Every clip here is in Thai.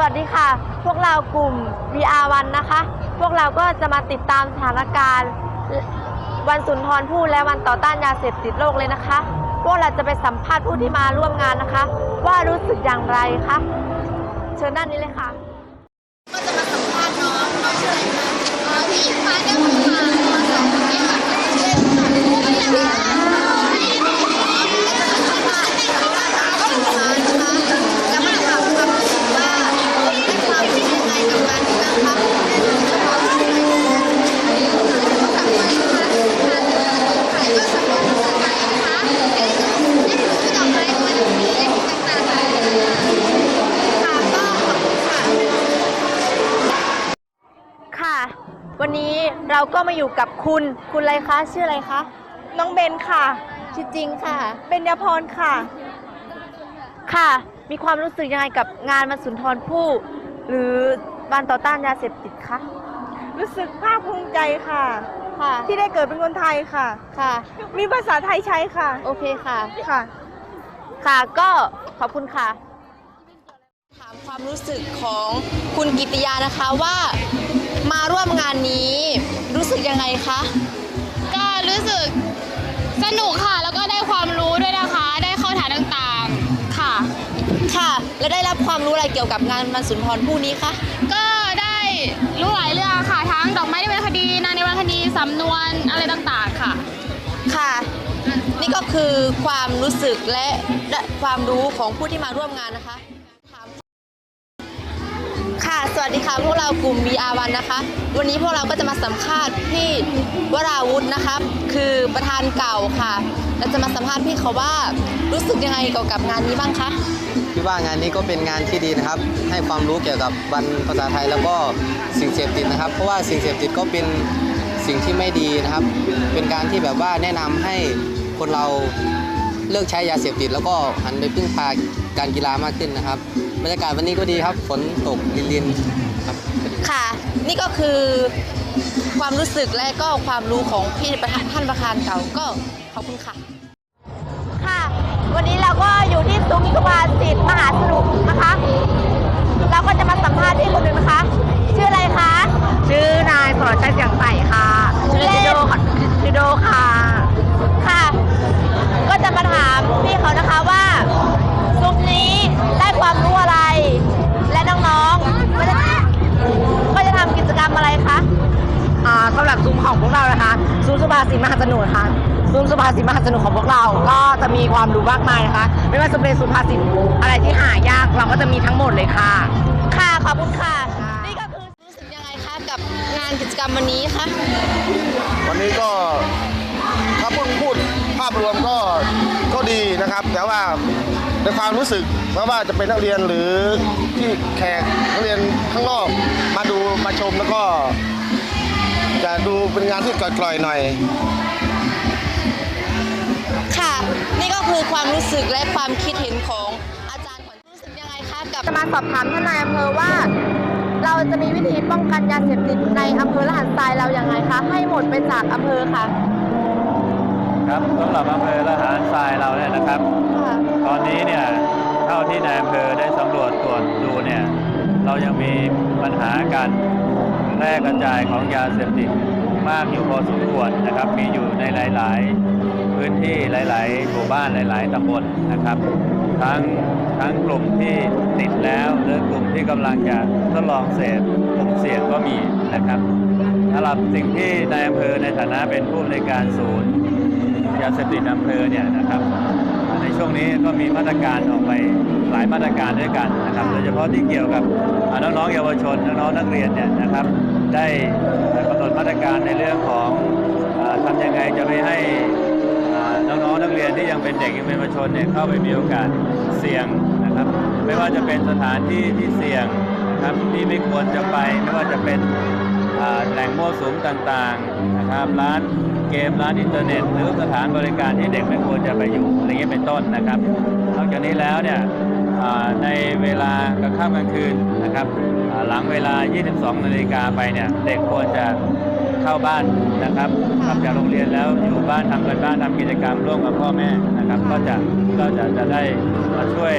สวัสดีค่ะ พวกเรากลุ่ม VR1 นะคะ พวกเราก็จะมาติดตามสถานการณ์วันสุนทรภู่และวันต่อต้านยาเสพติดโลกเลยนะคะ พวกเราจะไปสัมภาษณ์ผู้ที่มาร่วมงานนะคะ ว่ารู้สึกอย่างไรคะ เชิญด้านนี้เลยค่ะ ก็จะมาสัมภาษณ์น้องน้องชื่ออะไรคะพี่ฟ้าแก้ว วันนี้เราก็มาอยู่กับคุณ คุณอะไรคะ ชื่ออะไรคะ น้องเบนค่ะ ชื่อจริงค่ะ เบญญาพรค่ะ ค่ะ มีความรู้สึกยังไงกับงานวันสุนทรภู่หรือวันต่อต้านยาเสพติดคะ รู้สึกภาคภูมิใจค่ะ ค่ะ ที่ได้เกิดเป็นคนไทยค่ะ ค่ะ มีภาษาไทยใช้ค่ะ โอเคค่ะ ค่ะ ค่ะ ก็ขอบคุณค่ะ ถามความรู้สึกของคุณกิติยานะคะว่า มาร่วมงานนี้ รู้สึกยังไงคะ ก็รู้สึกสนุกค่ะ แล้วก็ได้ความรู้ด้วยนะคะ ได้เข้าฐานต่างๆ ค่ะ ค่ะ และได้รับความรู้อะไรเกี่ยวกับงานวันสุนทรภู่นี้คะก็ได้รู้หลายเรื่องค่ะ ทั้งดอกไม้ในวรรณคดี นางในวรรณคดี สำนวนอะไรต่างๆ ค่ะ ค่ะ นี่ก็คือความรู้สึกและและความรู้ของผู้ที่มาร่วมงานนะคะถาม ค่ะ สวัสดีค่ะ พวกเรากลุ่ม VR1 นนะคะ วันนี้พวกเราก็จะมาสัมภาษณ์พี่วราวุธนะคะคือประธานเก่าค่ะ เราจะมาสัมภาษณ์พี่เขาว่ารู้สึกยังไงเกี่ยวกับงานนี้บ้างคะคิดว่างานนี้ก็เป็นงานที่ดีนะครับ ให้ความรู้เกี่ยวกับวันภาษาไทยแล้วก็สิ่งเสพติดนะครับ เพราะว่าสิ่งเสพติดก็เป็นสิ่งที่ไม่ดีนะครับ เป็นการที่แบบว่าแนะนำให้คนเราเลิกใช้ยาเสพติด แล้วก็หันไปพึ่งพาการกีฬามากขึ้นนะครับ บรรยากาศวันนี้ก็ดีครับ ฝนตกลินๆครับค่ะ นี่ก็คือความรู้สึกและก็ความรู้ของพี่ประธานท่านประธานเก่าก็ขอบคุณค่ะ ค่ะ วันนี้เราก็อยู่ที่ซุ้มสุภาษิตมหาสนุกนะคะ เราก็จะมาสัมภาษณ์พี่คนหนึ่งนะคะ ชื่ออะไรคะ ชื่อนายสรชัยเสียงใสค่ะชื่อเล่นชื่อโดค่ะค่ะ สำหรับซุ้มของพวกเรานะคะซุ้มสุภาษิตมหาสนุกค่ะซุ้มสุภาษิตมหาสนุกของพวกเรา ก็จะมีความรู้มากมายนะคะ ไม่ว่าจะเป็นสุภาษิตอะไรที่หายากเราก็จะมีทั้งหมดเลยค่ะ ค่ะขอบคุณค่ะ นี่ก็คือรู้สึกยังไงคะกับงานกิจกรรมวันนี้คะวันนี้ก็ถ้าพูดพูดภาพรวมก็ก็ดีนะครับ แต่ว่าในความรู้สึกไม่ว่าจะเป็นนักเรียนหรือที่แขกนักเรียนข้างนอกมาดูมาชมแล้วก็ จะดูเป็นงานที่กล่อยๆหน่อย ค่ะ นี่ก็คือความรู้สึกและความคิดเห็นของอาจารย์ขวัญรู้สึกยังไงคะกับจะมาสอบถามท่านนายอำเภอว่า เราจะมีวิธีป้องกันยาเสพติดในอำเภอละหันทรายเราอย่างไรคะให้หมดไปจากอำเภอค่ะ ครับสำหรับอำเภอละหารทรายเราเนี่ยนะครับค่ะตอนนี้เนี่ยเท่าที่นายอำเภอได้สำรวจตรวจดูเนี่ยเรายังมีปัญหาการ แพร่กระจายของยาเสพติดมากอยู่พอสมควรนะครับ มีอยู่ในหลาย ๆ พื้นที่หลาย ๆ หมู่บ้านหลาย ๆตำบลนะครับ ทั้งทั้งกลุ่มที่ติดแล้วหรือกลุ่มที่กำลังจะทดลองเสพกลุ่มเสี่ยงก็มีนะครับสำหรับสิ่งที่นายอำเภอในฐานะเป็นผู้อำนการศูนย์ยาเสพติดอำเภอเนี่ยนะครับ ในช่วงนี้ก็มีมาตรการออกไปหลายมาตรการด้วยกันนะครับ โดยเฉพาะที่เกี่ยวกับอ่าน้องๆเยาวชนน้องๆนักเรียนเนี่ยนะครับ ได้กำหนดมาตรการในเรื่องของอาทำยังไงจะไม่ให้น้องๆนักเรียนที่ยังเป็นเด็กยังเป็นเยาวชนเนี่ยเข้าไปมีโอกาสเสี่ยงนะครับ ไม่ว่าจะเป็นสถานที่ที่เสี่ยงนะครับที่ไม่ควรจะไปไม่ว่าจะเป็นแหล่งมั่วสุมต่างๆนะครับร้านเกมร้านอินเทอร์เน็ต หรือสถานบริการที่เด็กไม่ควรจะไปอยู่อะไรเงี้ยเป็นต้นนะครับนอกจากนี้แล้วเนี่ย ในเวลากลางค่ำกลางคืนนะครับหลังเวลา 22 นาฬิกาไปเนี่ยเด็กควรจะเข้าบ้านนะครับกลับจากโรงเรียนแล้วอยู่บ้านทำกันบ้านทำกิจกรรมร่วมกับพ่อแม่นะครับก็จะก็จะจะได้มาช่วย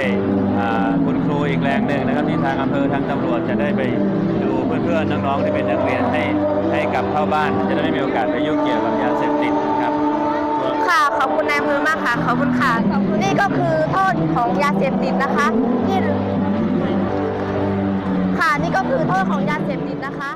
คุณครูอีกแรงหนึ่งนะครับที่ทางอำเภอทางตำรวจจะได้ไปดูเพื่อนๆน้องๆที่เป็นนักเรียนให้ให้กลับเข้าบ้าน จะได้ไม่มีโอกาสไปยุ่งเกี่ยวกับยาเสพติดนะครับ ค่ะขอบคุณนายอำเภอมากค่ะขอบคุณค่ะนี่ก็คือโทษของยาเสพติดนะคะที่ค่ะนี่ก็คือโทษของยาเสพติดนะคะ